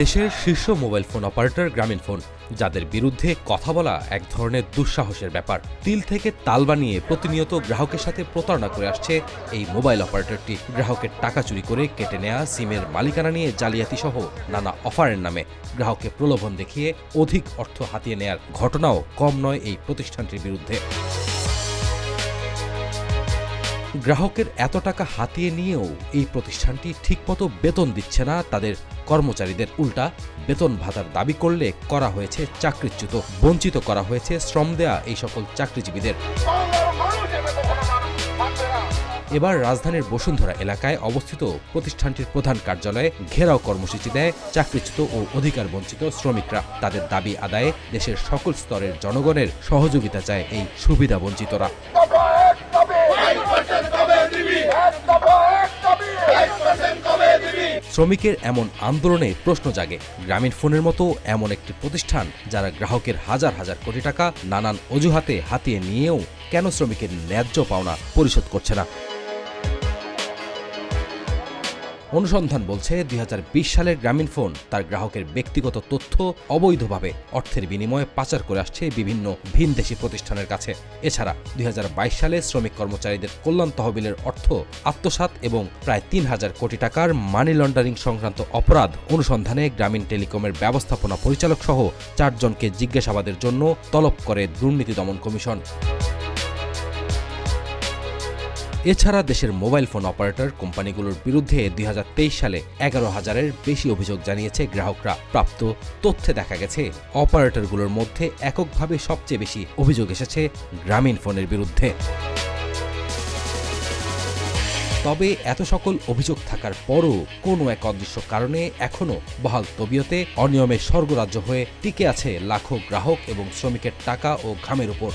দেশের শীর্ষ mobile phone operator Grameenphone, যাদের বিরুদ্ধে কথা বলা এক ধরনের দুঃসাহসের ব্যাপার। তিল থেকে তাল বানিয়ে প্রতিনিয়ত গ্রাহকের সাথে প্রতারণা করে আসছে এই মোবাইল অপারেটরটি। গ্রাহকের টাকা চুরি করে কেটে নেয়া সিমের মালিকানা নিয়ে জালিয়াতি সহ নানা অফারের নামে গ্রাহককে প্রলোভন দেখিয়ে অধিক অর্থ হাতিয়ে নেয়ার ঘটনাও কম নয় এই প্রতিষ্ঠানটির বিরুদ্ধে। গ্রাহকের এত টাকা হাতিয়ে নিয়েও এই প্রতিষ্ঠানটি ঠিকমতো বেতন দিচ্ছে না, তাদের কর্মচারীদের উল্টা বেতন ভাতার দাবি করলে করা হয়েছে চাকরিচ্যুত, বঞ্চিত করা হয়েছে শ্রম দেয়া এই সকল চাকরিজীবীদের। এবার রাজধানীর বসুন্ধরা এলাকায় অবস্থিত প্রতিষ্ঠানটির প্রধান কার্যালয়ে ঘেরাও কর্মসূচি দেয় চাকরিচ্যুত ও অধিকার বঞ্চিত শ্রমিকরা। তাদের দাবি আদায়ে দেশের সকল স্তরের জনগণের সহযোগিতা চায় এই সুবিধা বঞ্চিতরা। শ্রমিকের এমন আন্দোলনে প্রশ্ন জাগে। গ্রামীণ ফোনের মতো এমন একটি প্রতিষ্ঠান যারা গ্রাহকের হাজার হাজার কোটি টাকা নানান অজুহাতে হাতিয়ে নিয়েও কেন শ্রমিকের ন্যায্য পাওনা পরিশোধ করছে না? অনুসন্ধান বলছে, দুই হাজার বিশ সালের গ্রামীণ ফোন তার গ্রাহকের ব্যক্তিগত তথ্য অবৈধভাবে অর্থের বিনিময়ে পাচার করে আসছে বিভিন্ন ভিনদেশি প্রতিষ্ঠানের কাছে। এছাড়া দুই হাজার বাইশ সালে শ্রমিক কর্মচারীদের কল্যাণ তহবিলের অর্থ, আত্মসাৎ এবং প্রায় তিন হাজার কোটি টাকার মানি লন্ডারিং সংক্রান্ত অপরাধ অনুসন্ধানে গ্রামীণ টেলিকমের ব্যবস্থাপনা পরিচালক সহ চারজনকে জিজ্ঞাসাবাদের জন্য তলব করে দুর্নীতি দমন কমিশন। এছাড়া দেশের মোবাইল ফোন অপারেটর কোম্পানিগুলোর বিরুদ্ধে দুই হাজার তেইশ সালে এগারো হাজারের বেশি অভিযোগ জানিয়েছে গ্রাহকরা। প্রাপ্ত তথ্যে দেখা গেছে, অপারেটরগুলোর মধ্যে এককভাবে সবচেয়ে বেশি অভিযোগ এসেছে গ্রামীণ ফোনের বিরুদ্ধে। তবে এত সকল অভিযোগ থাকার পরও কোনো এক অদৃশ্য কারণে এখনও বহাল তবিয়তে অনিয়মের স্বর্গরাজ্য হয়ে টিকে আছে লাখো গ্রাহক এবং শ্রমিকের টাকা ও ঘামের উপর।